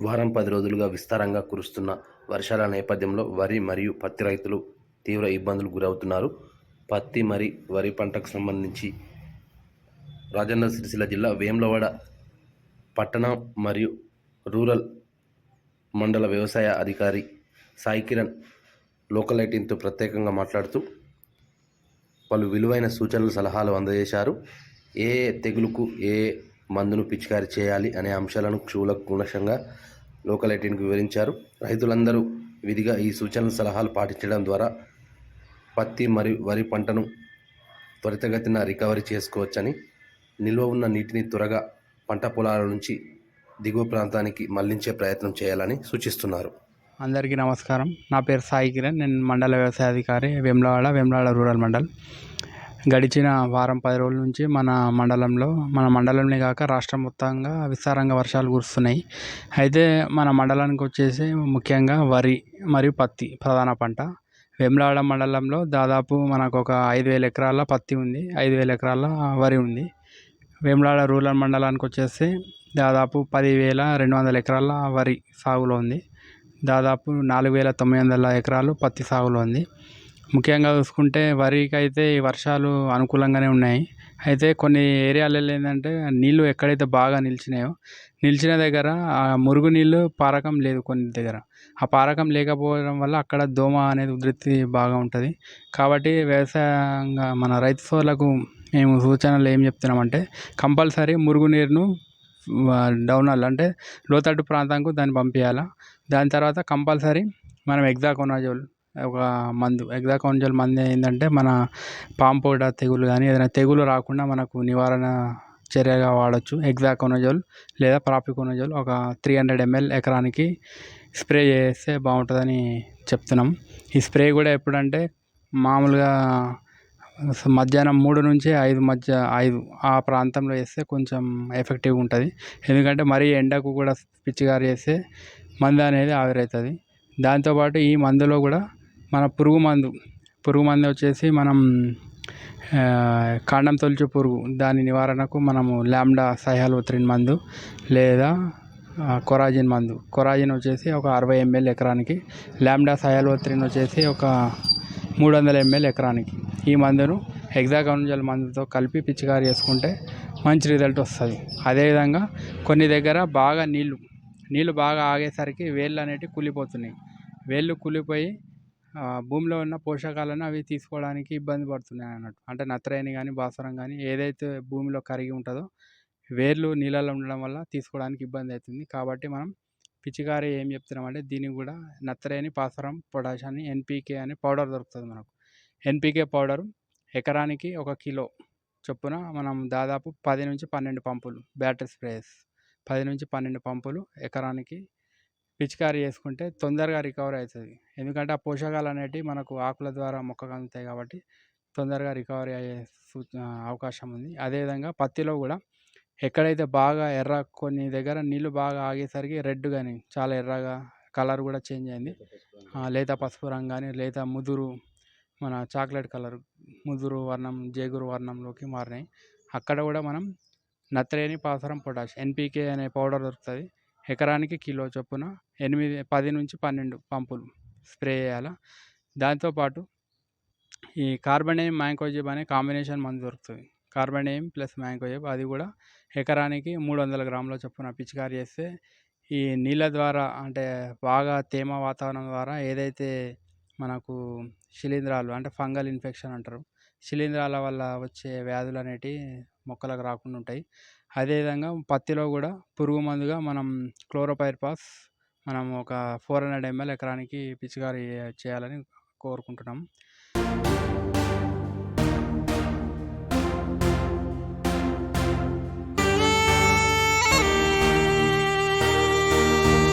వారం పది రోజులుగా విస్తారంగా కురుస్తున్న వర్షాల నేపథ్యంలో వరి మరియు పత్తి రైతులు తీవ్ర ఇబ్బందులు గురవుతున్నారు. పత్తి మరి వరి పంటకు సంబంధించి రాజన్న సిరిసిల్ల జిల్లా వేములవాడ పట్టణ మరియు రూరల్ మండల వ్యవసాయ అధికారి సాయి కిరణ్ లోకల్ ఐటీన్తో ప్రత్యేకంగా మాట్లాడుతూ పలు విలువైన సూచనలు సలహాలు అందజేశారు. ఏ తెగులుకు ఏ మందును పిచికారి చేయాలి అనే అంశాలను క్షువులకు గుణశంగా లోకల్ ఎయిటీన్కు వివరించారు. రైతులందరూ విధిగా ఈ సూచనల సలహాలు పాటించడం ద్వారా పత్తి మరియు వరి పంటను త్వరితగతిన రికవరీ చేసుకోవచ్చని నిల్వ ఉన్న నీటిని త్వరగా పంట పొలాల నుంచి దిగువ ప్రాంతానికి మళ్ళించే ప్రయత్నం చేయాలని సూచిస్తున్నారు. అందరికీ నమస్కారం. నా పేరు సాయి కిరణ్. నేను మండల వ్యవసాయ అధికారి వేములవాడ వేములవాడ రూరల్ మండల్. గడిచిన వారం పది రోజుల నుంచి మన మండలంలో మన మండలంలో కాక రాష్ట్రం మొత్తంగా విస్తారంగా వర్షాలు కురుస్తున్నాయి. అయితే మన మండలానికి వచ్చేసి ముఖ్యంగా వరి మరియు పత్తి ప్రధాన పంట. వేములవాడ మండలంలో దాదాపు మనకు ఒక ఐదు వేల ఎకరాల పత్తి ఉంది ఐదు వేల ఎకరాల వరి ఉంది. వేములవాడ రూరల్ మండలానికి వచ్చేసి దాదాపు పదివేల రెండు వందల ఎకరాల వరి సాగులో ఉంది. దాదాపు నాలుగు వేల తొమ్మిది వందల ఎకరాలు పత్తి సాగులో ఉంది. ముఖ్యంగా చూసుకుంటే వరికి అయితే ఈ వర్షాలు అనుకూలంగానే ఉన్నాయి. అయితే కొన్ని ఏరియాలలో ఏంటంటే నీళ్ళు ఎక్కడైతే బాగా నిలిచినాయో నిలిచిన దగ్గర ఆ మురుగు నీళ్ళు పారకం లేదు కొన్ని దగ్గర. ఆ పారకం లేకపోవడం వల్ల అక్కడ దోమ అనేది ఉధృతి బాగా ఉంటుంది. కాబట్టి వ్యవసాయంగా మన రైతు సోదరులకు మేము సూచనలు ఏం చెప్తున్నామంటే కంపల్సరీ మురుగునీరును డౌనల్ అంటే లోతట్టు ప్రాంతానికి దాన్ని పంపించాలి దాని తర్వాత కంపల్సరీ మనం ఎగ్జాకోనాజోల్ ఒక మందు ఎగ్జాకోనాజోల్ మందు ఏంటంటే మన పాంపోడ తెగులు కానీ ఏదైనా తెగులు రాకుండా మనకు నివారణ చర్యగా వాడవచ్చు ఎగ్జాకోనజోల్ లేదా ప్రాపికోనజోల్ ఒక త్రీ హండ్రెడ్ ఎంఎల్ ఎకరానికి స్ప్రే చేస్తే బాగుంటుందని చెప్తున్నాం. ఈ స్ప్రే కూడా ఎప్పుడంటే మామూలుగా మధ్యాహ్నం మూడు నుంచి ఐదు మధ్య ఐదు ఆ ప్రాంతంలో వేస్తే కొంచెం ఎఫెక్టివ్గా ఉంటుంది. ఎందుకంటే మరీ ఎండకు కూడా పిచికారి చేస్తే మందు అనేది ఆవిరవుతుంది దాంతోపాటు ఈ మందులో కూడా మన పురుగు మందు పురుగు మందు వచ్చేసి మనం కాండం తొలుచు పురుగు. దాని నివారణకు మనము ల్యాండా సైహాలోత్రిన్ మందు లేదా కొరాజిన్ మందు. కొరాజిన్ వచ్చేసి ఒక అరవై ఎంఎల్ ఎకరానికి ల్యాండా సయాలోత్రిన్ వచ్చేసి ఒక మూడు వందల ఎంఎల్ ఎకరానికి. ఈ మందును హెగ్జాగోనజల్ మందుతో కలిపి పిచికారి చేసుకుంటే మంచి రిజల్ట్ వస్తుంది. అదేవిధంగా కొన్ని దగ్గర బాగా నీళ్ళు నీళ్ళు బాగా ఆగేసరికి వేళ్ళు అనేటివి కూలిపోతున్నాయి వేళ్ళు కూలిపోయి భూమిలో ఉన్న పోషకాలను అవి తీసుకోవడానికి ఇబ్బంది పడుతున్నాయి అన్నట్టు. అంటే నత్రయని కానీ భాస్వరం కానీ ఏదైతే భూమిలో కరిగి ఉంటుందో వేర్లు నీళ్ళలో ఉండడం వల్ల తీసుకోవడానికి ఇబ్బంది అవుతుంది కాబట్టి మనం పిచికారి ఏం చెప్తున్నామంటే దీనికి కూడా నత్రయని భాస్వరం పొటాష్ అని ఎన్పీకే అని పౌడర్ దొరుకుతుంది మనకు. ఎన్పీకే పౌడర్ ఎకరానికి ఒక కిలో చొప్పున మనం దాదాపు పది నుంచి పన్నెండు పంపులు బ్యాటరీ స్ప్రేస్ పది నుంచి పన్నెండు పంపులు ఎకరానికి పిచికారీ చేసుకుంటే తొందరగా రికవర్ అవుతుంది. ఎందుకంటే ఆ పోషకాలు అనేటివి మనకు ఆకుల ద్వారా మొక్కకు అందుతాయి కాబట్టి తొందరగా రికవరీ అయ్యే అవకాశం ఉంది. అదేవిధంగా పత్తిలో కూడా ఎక్కడైతే బాగా ఎర్ర కొన్ని దగ్గర నీళ్ళు బాగా ఆగేసరికి రెడ్ కానీ చాలా ఎర్రగా కలర్ కూడా చేంజ్ అయింది. లేత పసుపు రంగు. కానీ లేత ముదురు మన చాక్లెట్ కలర్ ముదురు వర్ణం జేగురు వర్ణంలోకి మారినాయి. అక్కడ కూడా మనం నత్రేని పాసరం పొటాష్ ఎన్పీకే అనే పౌడర్ దొరుకుతుంది. ఎకరానికి కిలో చొప్పున ఎనిమిది పది నుంచి పన్నెండు పంపులు స్ప్రే చేయాలి? దాంతోపాటు ఈ కార్బనేయం మ్యాంకోజిబ్ అనే కాంబినేషన్ మందు దొరుకుతుంది. కార్బనేయం ప్లస్ మ్యాంకోజిబ్ అది కూడా ఎకరానికి మూడు వందల గ్రాముల చొప్పున పిచికారి చేస్తే ఈ నీళ్ళ ద్వారా అంటే బాగా తేమ వాతావరణం ద్వారా ఏదైతే మనకు శిలీంధ్రాలు అంటే ఫంగల్ ఇన్ఫెక్షన్ అంటారు శిలీంధ్రాల వల్ల వచ్చే వ్యాధులు అనేటివి మొక్కలకు రాకుండా ఉంటాయి. అదేవిధంగా పత్తిలో కూడా పురుగు మందుగా మనం క్లోరోపైర్పాస్ మనం ఒక ఫోర్ హండ్రెడ్ ఎంఎల్ ఎకరానికి పిచికారీ చేయాలని కోరుకుంటున్నాం.